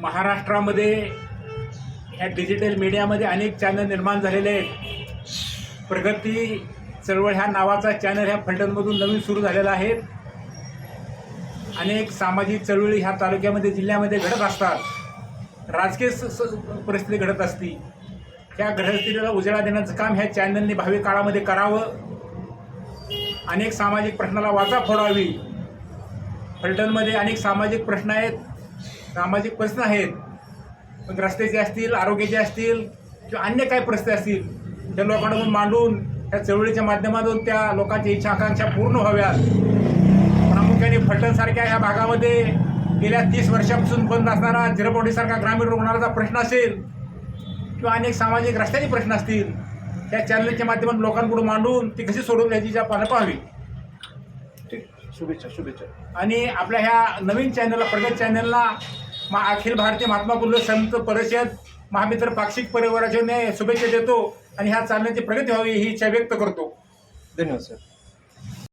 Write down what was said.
महाराष्ट्रामध्ये ह्या डिजिटल मीडियामध्ये अनेक चॅनल निर्माण झालेले आहेत. प्रगती चळवळ ह्या नावाचा चॅनल ह्या फलटणमधून नवीन सुरू झालेला आहे. अनेक सामाजिक चळवळी ह्या तालुक्यामध्ये जिल्ह्यामध्ये घडत असतात. राजकीय परिस्थिती घडत असती. ह्या घडस्थितीला उजेडा देण्याचं काम ह्या चॅनलने भावी काळामध्ये करावं. अनेक सामाजिक प्रश्नाला वाचा फोडावी. फलटणमध्ये अनेक सामाजिक प्रश्न आहेत. सामाजिक प्रश्न आहेत. मग रस्त्याचे असतील आरोग्याचे असतील किंवा अन्य काही प्रश्न असतील त्या लोकांकडून मांडून त्या चळवळीच्या माध्यमातून त्या लोकांच्या इच्छा आकांक्षा पूर्ण व्हाव्यात. प्रामुख्याने फलटणसारख्या ह्या भागामध्ये गेल्या तीस वर्षापासून बंद असणारा जिरपवडीसारखा ग्रामीण रुग्णालयाचा प्रश्न असेल किंवा अनेक सामाजिक रस्त्याचे प्रश्न असतील त्या चॅनलच्या माध्यमातून लोकांकडून मांडून ती कशी सोडून द्यायची ज्या पाहावी. शुभेच्छा शुभेच्छा. आणि आपल्या ह्या नवीन चॅनलला प्रगत चॅनलला मा अखिल भारतीय महात्मा फुले संत परिषद महामित्र पाक्षिक परिवाराचे मी शुभेच्छा देतो आणि ह्या चालण्याची प्रगती व्हावी ही इच्छा व्यक्त करतो. धन्यवाद सर